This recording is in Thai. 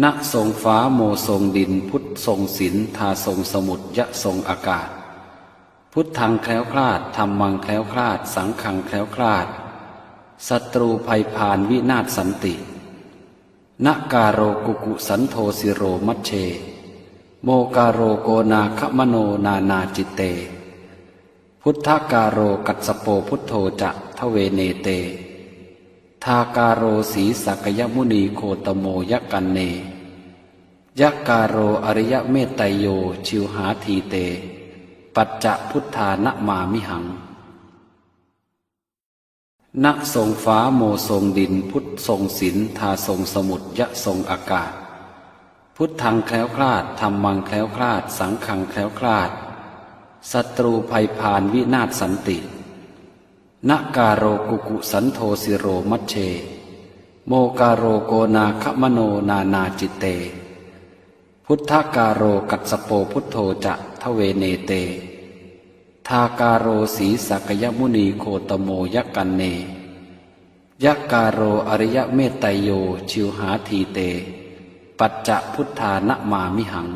ณทรงฟ้าโมทรงดิน พุทธทรงศิลทาทรงสมุทรยะทรงอากาศ พุทธังแคล้วคลาดธรรมังแคล้วคลาด สังขังแคล้วคลาดศัตรูภัยพานวินาศสันตินการโรกุกุสันโทสิโรมัชเช โมการโรโกนาคมโนนานาจิตเต พุทธการโรกัสโปพุทโธจะทเวเนเต ทาการโรสีสักยมุนีโคตโมยกันเนยะกการโรอริยเมตไตโยชิวหาทีเต ปัจจะพุทธานะมามิหังณทรงฟ้าโมทรงดินพุทธทรงศิลทาทรงสมุทยะทรงอากาศ พุทธังแคล้วคลาดธรรมังแคล้วคลาด สังขังแคล้วคลาดศัตรูภัยพานวินาศสันติ นการโรกุกุสันโทสิโรมัชเช โมการโรโกนาคมโนนานาจิตเต พุทธการโรกัสโปพุทโธจะทเวเนเต ทาการโรสีสักยมุนีโคตโมยกันเนยะการโรอริยเมตไตโยชิวหาทีเต ปัจจะพุทธานะมามิหัง